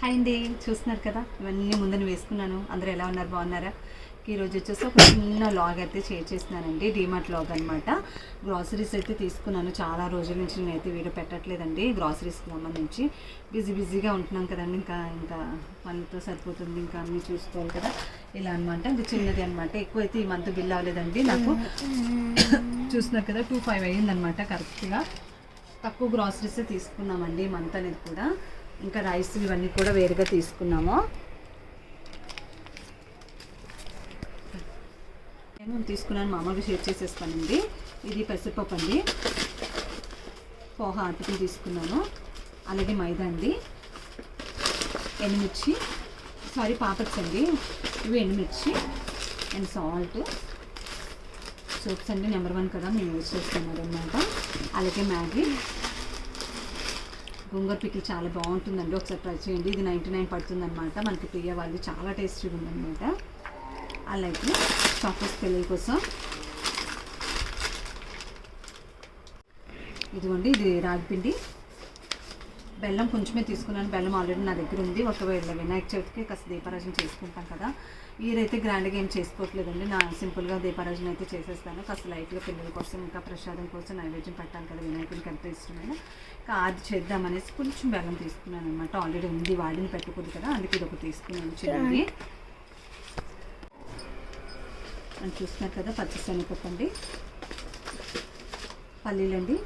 Hi అండి. చూస్తున్నారు కదా? ఇవన్నీ ముందని వేసుకున్నాను. అందరూ ఎలా ఉన్నారు? బాగున్నారా? ఈరోజు వచ్చేసి ఒక చిన్న లాగ్ అయితే షేర్ చేస్తున్నానండి. డీమార్ట్ లాగ్ అనమాట గ్రాసరీస్ అయితే తీసుకున్నాను. చాలా రోజుల నుంచి నేనైతే వీడియో పెట్టట్లేదండి. గ్రాసరీస్కి సంబంధించి. బిజీ బిజీగా ఉంటున్నాం కదండి. ఇంకా ఇంకా పనులతో సరిపోతుంది. ఇంకా అన్నీ చూసుకోవాలి కదా. ఇలా అనమాట ఇది చిన్నది అనమాట ఎక్కువ అయితే ఈ మంత్ బిల్ అవ్వలేదండి నాకు. చూస్తున్నారు కదా? టూ ఫైవ్ అయ్యిందనమాట కరెక్ట్గా తక్కువ గ్రాసరీసే తీసుకున్నామండి ఈ మంత్ అనేది కూడా. ఇంకా రైస్ ఇవన్నీ కూడా వేరుగా తీసుకున్నాము. నేను తీసుకున్నాను మామూలుగా షేర్ చేసేస్తానండి. ఇది పెసరపప్పు అండి. పోహా అటుకులు తీసుకున్నాను. అలాగే మైదా అండి. ఎండుమిర్చి. సారీ పాపడ్స్ అండి. ఇవి ఎండుమిర్చి అండ్ సాల్ట్. సోప్స్ అండి నెంబర్ వన్ కదా మేము యూజ్ చేస్తున్నారు అనమాట అలాగే మ్యాగీ. గోంగూర పికిల్ చాలా బాగుంటుందండి. ఒకసారి ట్రై చేయండి. ఇది నైంటీ నైన్ పడుతుంది అనమాట మనకి ప్రియ వాళ్ళు చాలా టేస్టీగా ఉందన్నమాట. అలాగే చాక్లెట్స్ పిల్లల కోసం. ఇదిగోండి ఇది రాగిపిండి బెల్లం కొంచెమే తీసుకున్నాను. బెల్లం ఆల్రెడీ నా దగ్గర ఉంది. ఒకవేళ వినాయక చవితికి కాస్త దీపారాజన చేసుకుంటాం కదా. ఈరైతే గ్రాండ్గా ఏం చేసుకోవట్లేదండి. నా సింపుల్గా దీపారాజన అయితే చేసేస్తాను. కాస్త లైట్గా పిల్లల కోసం ఇంకా ప్రసాదం కోసం నైవేద్యం పెట్టాలి కదా. వినాయకుడికి ఎంత ఇష్టమైన. ఇంకా అది చేద్దామనేసి కొంచెం బెల్లం తీసుకున్నాను అనమాట ఆల్రెడీ ఉంది. వాడిని పెట్టకూడదు కదా. అందుకే ఇది ఒకటి తీసుకున్నాను చిన్నది. అని చూస్తున్నారు కదా పచ్చిశనగపప్పు అండి. పల్లీలండి.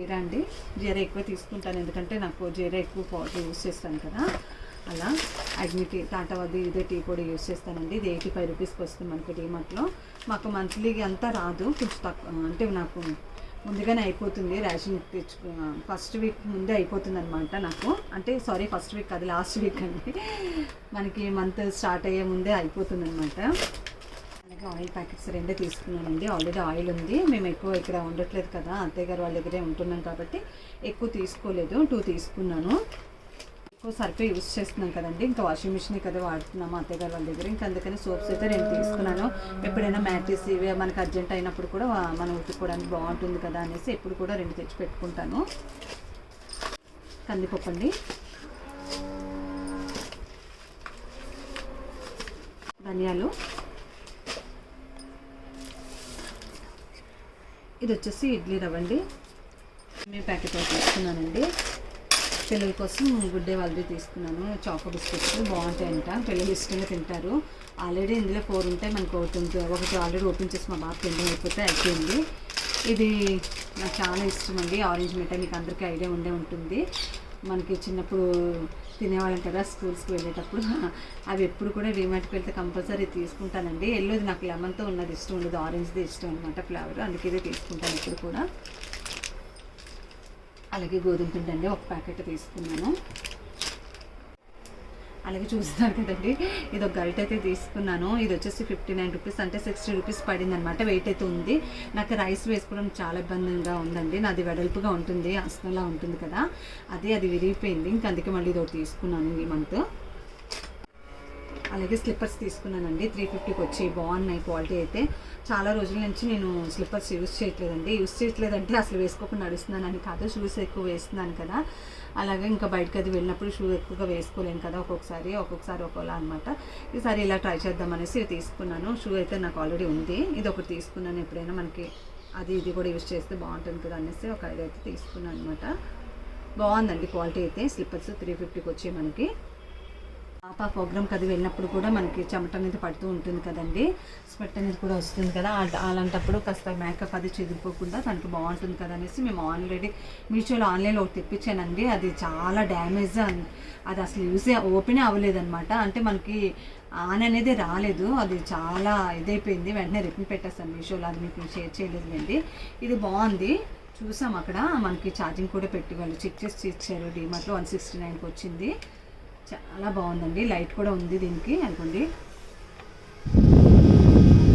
జీరా అండి. జీరా ఎక్కువ తీసుకుంటాను. ఎందుకంటే నాకు జీరా ఎక్కువ పౌడర్ యూస్ చేస్తాను కదా. అలా అగ్ని టీ టాటా వద్ద ఇదే టీ పొడి యూస్ చేస్తానండి. ఇది ఎయిటీ ఫైవ్ రూపీస్కి వస్తుంది మనకు డీమార్ట్లో. మాకు మంత్లీకి అంతా రాదు. కొంచెం తక్కువ అంటే నాకు ముందుగానే అయిపోతుంది. రేషన్ తెచ్చు ఫస్ట్ వీక్ ముందే అయిపోతుంది అనమాట నాకు. అంటే సారీ ఫస్ట్ వీక్ అది లాస్ట్ వీక్ అండి. మనకి మంత్ స్టార్ట్ అయ్యే ముందే అయిపోతుంది అనమాట అలాగే ఆయిల్ ప్యాకెట్స్ రెండే తీసుకున్నానండి. ఆల్రెడీ ఆయిల్ ఉంది. మేము ఎక్కువ ఇక్కడ ఉండట్లేదు కదా. అత్తయ్య గారు వాళ్ళ దగ్గరే ఉంటున్నాం కాబట్టి ఎక్కువ తీసుకోలేదు. టూ తీసుకున్నాను. ఎక్కువ సర్ఫే యూస్ చేస్తున్నాం కదండి. ఇంకా వాషింగ్ మిషన్ కదా వాడుతున్నాము అత్తయ్య గారు వాళ్ళ దగ్గర. ఇంకా అందుకని సోప్స్ అయితే నేను తీసుకున్నాను. ఎప్పుడైనా మ్యాట్రిస్ ఇవి మనకు అర్జెంట్ అయినప్పుడు కూడా మనం ఉతుక్కోవడానికి బాగుంటుంది కదా అనేసి ఎప్పుడు కూడా రెండు తెచ్చి పెట్టుకుంటాను. కందిపప్పు అండి. ధనియాలు. ఇది వచ్చేసి ఇడ్లీ రవ్వ అండి మేము ప్యాకెట్ ఒకటి తీసుకున్నానండి. పిల్లల కోసం గుడ్డే వాళ్ళది తీసుకున్నాను. చాకో బిస్కెట్స్ బాగుంటాయంట. పిల్లలు ఇష్టంగా తింటారు. ఆల్రెడీ ఇందులో ఫోర్ ఉంటాయి. మనకు ఒకటి ఉంటుంది ఒకటి ఆల్రెడీ ఓపెన్ చేసి మా బాబు తినడం అయిపోతే అయిపోయింది. ఇది నాకు చాలా ఇష్టం అండి ఆరెంజ్ మిఠాయి మీకు అందరికీ ఐడియా ఉండే ఉంటుంది. మనకి చిన్నప్పుడు తినేవాళ్ళం కదా స్కూల్స్కి వెళ్ళేటప్పుడు. అవి ఎప్పుడు కూడా డిమార్ట్కి వెళ్తే కంపల్సరీ తీసుకుంటానండి. ఎల్లోది నాకు లెమన్తో ఉన్నది ఇష్టం ఉండదు. ఆరెంజ్ది ఇష్టం అనమాట ఫ్లేవర్. అందుకే ఇదే తీసుకుంటాను ఇప్పుడు కూడా. అలాగే గోధుమ పిండి అండి ఒక ప్యాకెట్ తీసుకున్నాను. అలాగే చూస్తున్నారు కదండి. ఇది ఒక గరిట అయితే తీసుకున్నాను. ఇది వచ్చేసి ఫిఫ్టీ నైన్ రూపీస్ అంటే సిక్స్టీ రూపీస్ పడింది అనమాట వెయిట్ అయితే ఉంది. నాకు రైస్ వేసుకోవడం చాలా ఇబ్బందిగా ఉందండి. నాది వెడల్పుగా ఉంటుంది. అస్తంలా ఉంటుంది కదా. అదే అది విరిగిపోయింది. ఇంక అందుకే మళ్ళీ ఇది ఒకటి తీసుకున్నాను ఈ మంత్. అలాగే స్లిప్పర్స్ తీసుకున్నానండి. త్రీ ఫిఫ్టీకి వచ్చి బాగున్నాయి క్వాలిటీ అయితే. చాలా రోజుల నుంచి నేను స్లిప్పర్స్ యూస్ చేయట్లేదండి. యూస్ చేయట్లేదంటే అసలు వేసుకోకుండా నడుస్తున్నానని కాదు. షూస్ ఎక్కువ వేస్తున్నాను కదా. అలాగే ఇంకా బయటకు అది వెళ్ళినప్పుడు షూ ఎక్కువగా వేసుకోలేను కదా. ఒక్కొక్కసారి ఒక్కొక్కసారి ఒక్కోలా అనమాట ఈసారి ఇలా ట్రై చేద్దామనేసి తీసుకున్నాను. షూ అయితే నాకు ఆల్రెడీ ఉంది. ఇది ఒకటి తీసుకున్నాను. ఎప్పుడైనా మనకి అది ఇది కూడా యూస్ చేస్తే బాగుంటుంది కదా అనేసి ఒక ఐదు అయితే తీసుకున్నాను అనమాట బాగుందండి క్వాలిటీ అయితే. స్లిప్పర్స్ త్రీ ఫిఫ్టీకి వచ్చి మనకి. పాప ప్రోగ్రామ్కి అది వెళ్ళినప్పుడు కూడా మనకి చెమట అనేది పడుతూ ఉంటుంది కదండి. స్వెట్ అనేది కూడా వస్తుంది కదా. అలాంటప్పుడు కాస్త మేకప్ అది చెదిరిపోకుండా తనకి బాగుంటుంది కదా అనేసి మేము ఆల్రెడీ మీషోలో ఆన్లైన్లో ఒకటి తెప్పించానండి. అది చాలా డ్యామేజ్ అది అసలు యూజ్ ఓపెనే అవ్వలేదన్నమాట. అంటే మనకి ఆన్ అనేది రాలేదు. అది చాలా ఇదైపోయింది. వెంటనే రిటర్న్ పెట్టేస్తాను మీషోలో అది మీకు షేర్ చేయలేదులేండి. ఇది బాగుంది. చూసాం అక్కడ. మనకి ఛార్జింగ్ కూడా పెట్టి వాళ్ళు చెక్ చేసి ఇచ్చారు. డిమార్ట్లో వన్ సిక్స్టీ నైన్కి వచ్చింది. చాలా బాగుందండి. లైట్ కూడా ఉంది దీనికి అనుకోండి.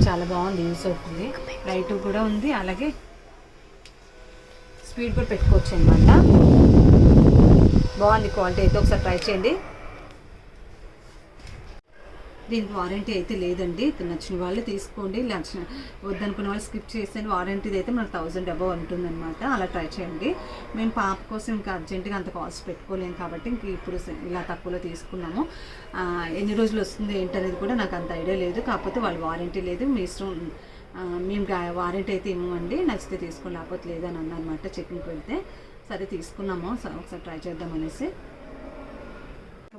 చాలా బాగుంది యూస్ అవుతుంది లైట్ కూడా ఉంది. అలాగే స్పీడ్ కూడా పెట్టుకోవచ్చు అనమాట బాగుంది క్వాలిటీ. అయితే ఒకసారి ట్రై చేయండి. దీనికి వారంటీ అయితే లేదండి. నచ్చిన వాళ్ళు తీసుకోండి. నచ్చిన వద్దనుకున్న వాళ్ళు స్కిప్ చేసేయండి. వారంటీది అయితే మనకు థౌజండ్ అబవ్ ఉంటుందన్నమాట. అలా ట్రై చేయండి. మేము పాప కోసం ఇంకా అర్జెంటుగా అంత కాస్ట్ పెట్టుకోలేము కాబట్టి ఇంక ఇప్పుడు ఇలా తక్కువలో తీసుకున్నాము. ఎన్ని రోజులు వస్తుంది ఏంటనేది కూడా నాకు అంత ఐడియా లేదు. కాకపోతే వాళ్ళు వారంటీ లేదు. మీ ఇష్టం మేము వారంటీ అయితే ఇవ్వమండి. నచ్చితే తీసుకోండి లేకపోతే లేదని అన్నమాట చెక్కింగ్కి వెళ్తే. సరే తీసుకున్నాము. ఒకసారి ట్రై చేద్దాం అనేసి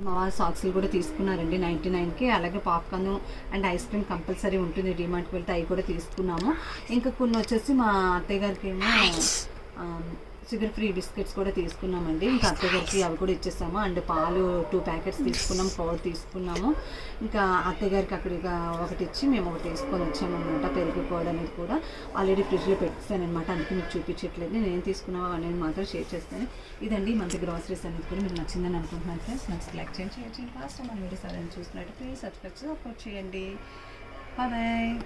మా సాక్స్లు కూడా తీసుకున్నారండి నైంటీ నైన్కి. అలాగే popcorn and ice cream compulsory ఉంటుంది. డిమార్ట్కి వెళ్తే అవి కూడా తీసుకున్నాము. ఇంకా కొన్ని వచ్చేసి మా అత్తయ్య గారికి ఏమో షుగర్ ఫ్రీ బిస్కెట్స్ కూడా తీసుకున్నామండి. ఇంకా అత్తయ్య గారికి అవి కూడా ఇచ్చేసాము. అండ్ పాలు టూ ప్యాకెట్స్ తీసుకున్నాం కవర్ తీసుకున్నాము. ఇంకా అత్తయ్య గారికి అక్కడ ఒకటి ఇచ్చి మేము ఒకటి తీసుకొని వచ్చామన్నమాట పెరుగు కవర్ అనేది కూడా. ఆల్రెడీ ఫ్రిడ్జ్లో పెట్టేసానమాట అందుకే మీకు చూపించట్లేదు. నేను తీసుకున్నావా అనేది మాత్రం షేర్ చేస్తాను. ఇదండి మంచి గ్రాసరీస్ అనేది కూడా మీకు నచ్చిందని అనుకుంటున్నాను ఫ్రెండ్స్. నచ్చితే లైక్ చేయండి షేర్ చేయండి. ఫాస్ట్ మన వీడియోస్ ఎవరైనా చూసినట్టు ప్లీజ్ సబ్స్క్రైబ్ సపోర్ట్ చేయండి. బాయ్